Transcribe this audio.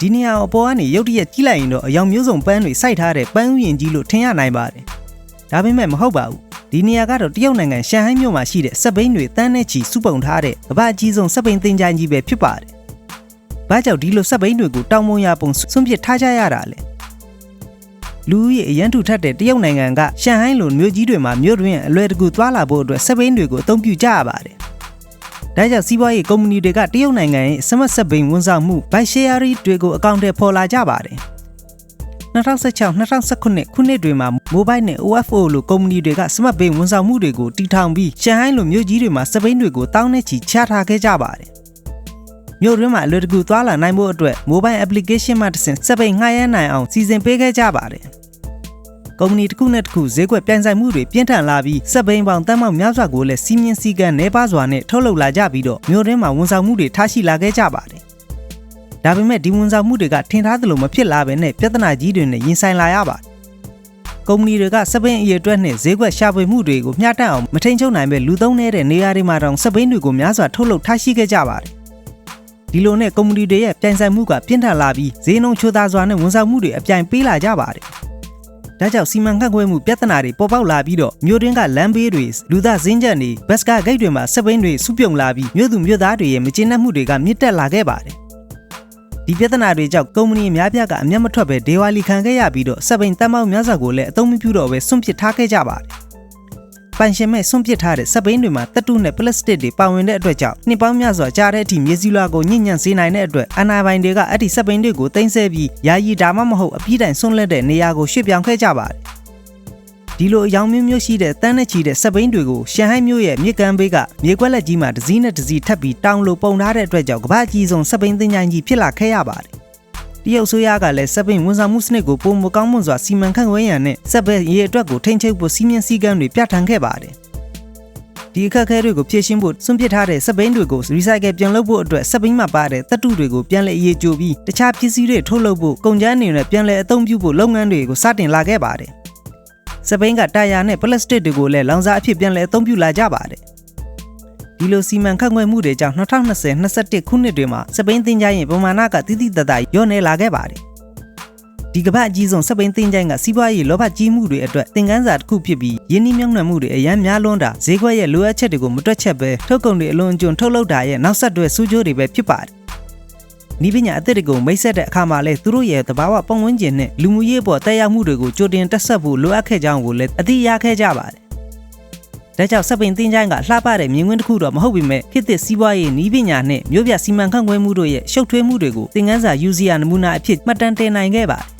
ဒီနေရာအပေါ်ကနေရုတ်တရက်ကြီးလိုက်ရင်တော့အယောင်မျိုးစုံပန်းတွေစိုက်ထားတဲ့ပန်းဥယျာဉ်ကြီးလို့ထင်ရနိုင်ပါတယ်ဒါပေမဲ့မဟုတ်ပါဘူးဒီနေရာကတော့တရုတ်နိုင်ငံရှန်ဟိုင်းမြို့မှာရှိတဲ့စက်ဘိန်းတွေတန်းနဲ့ချီစုပုံထားတဲ့ကမ္ဘာအကြီးဆုံးစက်ဘိန်းသင်္ချိုင်းကြီးပဲဖြစ်ပါတယ်ဘာကြောင့်ဒီလိုစက်ဘိန်းတွေကိုတောင်မုံရပုံဆွန့်ပစ်ထားကြရတာလဲလူဦးရေအရန်ထူထပ်တဲ့တရုတ်နိုင်ငံကရှန်ဟိုင်းလိုမြို့ကြီးတွေမှာမြို့တွင်အလွယ်တကူသွားလာဖို့အတွက်စက်ဘိန်းတွေကိုအသုံးပြုကြရပါတယ် ဒါကြောင့်စီးပွားရေးကုမ္ပဏီတွေကတရုတ်နိုင်ငံရဲ့စမတ်စက်ဘိန်းဝန်ဆောင်မှု by share တွေကိုအကောင့်ထဲပေါ်လာကြပါတယ်2016-2019ခုနှစ်တွေမှာ Mobile နဲ့ OFO လိုကုမ္ပဏီတွေက Smart Bay ဝန်ဆောင်မှုတွေကိုတီထောင်ပြီးရှန်ဟိုင်းလိုမြို့ကြီးတွေမှာစပိန်တွေကိုတောင်းနဲ့ချီချထားခဲ့ကြပါတယ်။မြို့တွင်းမှာအလွယ်တကူသွားလာနိုင်ဖို့အတွက် Mobile Application မှတစ်ဆင့်စပိန်ငှားရမ်းနိုင်အောင်စီစဉ်ပေးခဲ့ကြပါတယ်။ ကုမ္ပဏီတစ်ခုနဲ့တစ်ခုဈေးကွက်ပြိုင်ဆိုင်မှုတွေပြင်းထန်လာပြီးစပိန်ပေါင်တန်းပေါက်များစွာကိုလည်းစီးမြင်စည်းကမ်းနှဲပါစွာနဲ့ထုတ်လုပ်လာကြပြီးတော့မြို့တွင်းမှာဝန်ဆောင်မှုတွေထားရှိလာခဲ့ကြပါတယ်။ဒါပေမဲ့ဒီဝန်ဆောင်မှုတွေကထင်ထားသလိုမဖြစ်လာဘဲနဲ့ပြဿနာကြီးတွေနဲ့ရင်ဆိုင်လာရပါတယ်။ကုမ္ပဏီတွေကစပင်းအရေးအတွက်နဲ့ဈေးကွက်ရှာဖွေမှုတွေကိုမျှတအောင်မထိန်ချုပ်နိုင်ပဲလူသုံးနေတဲ့နေရာတွေမှာတောင်စပင်းတွေကိုများစွာထုတ်လုပ်ထားရှိခဲ့ကြပါတယ်။ဒီလိုနဲ့ကုမ္ပဏီတွေရဲ့ပြိုင်ဆိုင်မှုကပြင်းထန်လာပြီးဈေးနှုန်းချိုးသားစွာနဲ့ဝန်ဆောင်မှုတွေအပြိုင်ပေးလာကြပါတယ်။ ဒါကြောင့်စီမံခန့်ခွဲမှုပြဿနာတွေပေါ်ပေါက်လာပြီးတော့မြို့တွင်းကလမ်းဘေးတွေလူသားစင်းကြံတွေဘတ်စကားဂိတ်တွေမှာစပိန်တွေစုပြုံလာပြီးမြို့သူမြို့သားတွေရဲ့မကျေနပ်မှုတွေကမြင့်တက်လာခဲ့ပါတယ်။ဒီပြဿနာတွေကြောင့်ကုမ္ပဏီအများပြားကအမျက်မထွက်ပဲဒေဝါလီခံခဲ့ရပြီးတော့စပိန်တမ်းပေါင်းများစွာကိုလည်းအသုံးမပြုတော့ပဲဆွန့်ပစ်ထားခဲ့ကြပါတယ်။ ပန်ရှင်မဲ့ဆွန့်ပစ်ထားတဲ့စပိန်တွေမှာတတုနဲ့ပလတ်စတစ်တွေပါဝင်တဲ့အတွက်ကြောင့်နှစ်ပေါင်းများစွာကြာတဲ့အထိမြေစီလွာကိုညှဉ်းညံ့စေနိုင်တဲ့အတွက်အနာပိုင်တွေကအဲ့ဒီစပိန်တွေကိုတင်ဆက်ပြီးယာယီဒါမှမဟုတ်အပြည့်တိုင်ဆွန့်လက်တဲ့နေရာကိုရွှေ့ပြောင်းခဲ့ကြပါတယ်။ဒီလိုအယောင်မျိုးမျိုးရှိတဲ့တန်းနဲ့ချီတဲ့စပိန်တွေကိုရှန်ဟိုင်းမြို့ရဲ့မြေကမ်းဘေးကမြေကွက်လက်ကြီးမှာတစ်စီးနဲ့တစ်စီးထပ်ပြီးတောင်လိုပုံထားတဲ့အတွက်ကြောင့်ကမ္ဘာကြီးဆုံးစပိန်သင်္ချိုင်းကြီးဖြစ်လာခဲ့ရပါတယ်။တ ရုတ်ဆိုရကလည်းစပိန်ဝန်ဆောင်မှုစနစ်ကိုပုံမကောင်းမွန်စွာစီမံခန့်ခွဲရန်နဲ့စပယ်ရေအတွက်ကိုထိန်းချုပ်ဖို့စီမင်းစည်းကမ်းတွေပြဋ္ဌာန်းခဲ့ပါတယ်။ဒီအခက်အခဲတွေကိုဖြေရှင်းဖို့စွန့်ပစ်ထားတဲ့စပိန်တွေကို recycle ပြန်လုပ်ဖို့အတွက်စပိန်မှာပါတဲ့တတုတွေကိုပြန်လည်အရေးကြိုပြီးတခြားပစ္စည်းတွေထုတ်လုပ်ဖို့ကုန်ကျန်းအနေနဲ့ပြန်လည်အသုံးပြုဖို့လုပ်ငန်းတွေကိုစတင်လာခဲ့ပါတယ်။စပိန်ကတာယာနဲ့ပလတ်စတစ်တွေကိုလည်းလောင်စာအဖြစ်ပြန်လည်အသုံးပြုလာကြပါတယ် ဒီလိုစီမံခန့်ခွဲမှုတွေကြောင့်2020-21ခုနှစ်တွေမှာစပိန်တင်ကြရင်ပမာဏကတိတိတတ်တာညော့နေလာခဲ့ပါတယ်ဒီကမ္ဘာအကြီးဆုံးစပိန်တင်ကြိုင်ကစီးပွားရေးလောဘကြီးမှုတွေအတွက်သင်ခန်းစာတစ်ခုဖြစ်ပြီးယင်းနှိမ့်မြုံနှံမှုတွေအရန်များလွန်းတာဈေးကွက်ရဲ့လိုအပ်ချက်တွေကိုမတွက်ချက်ပဲထုတ်ကုန်တွေအလွန်အကျွံထုတ်လုပ်တာရဲ့နောက်ဆက်တွဲစူးကြိုးတွေပဲဖြစ်ပါတယ်နီးပညာအသစ်တွေကိုမိတ်ဆက်တဲ့အခါမှာလဲသူတို့ရဲ့သဘာဝပတ်ဝန်းကျင်နဲ့လူမှုရေးပေါ်တက်ရောက်မှုတွေကိုကြိုတင်တက်ဆက်ဖို့လိုအပ်ခဲ့ကြောင်းကိုလည်းအသိရခဲ့ကြပါတယ်။ ဒါကြောင့်စပင်တင်းချိုင်းကလှပတဲ့မြင်ကွင်းတစ်ခုတော့မဟုတ်ပေမဲ့ခေတ်သစ်စီးပွားရေးနီးပညာနဲ့မြို့ပြစီမံခန့်ခွဲမှုတို့ရဲ့ရှုပ်ထွေးမှုတွေကိုသင်ခန်းစာယူစီရနမူနာအဖြစ်မှတ်တမ်းတင်နိုင်ခဲ့ပါတယ်။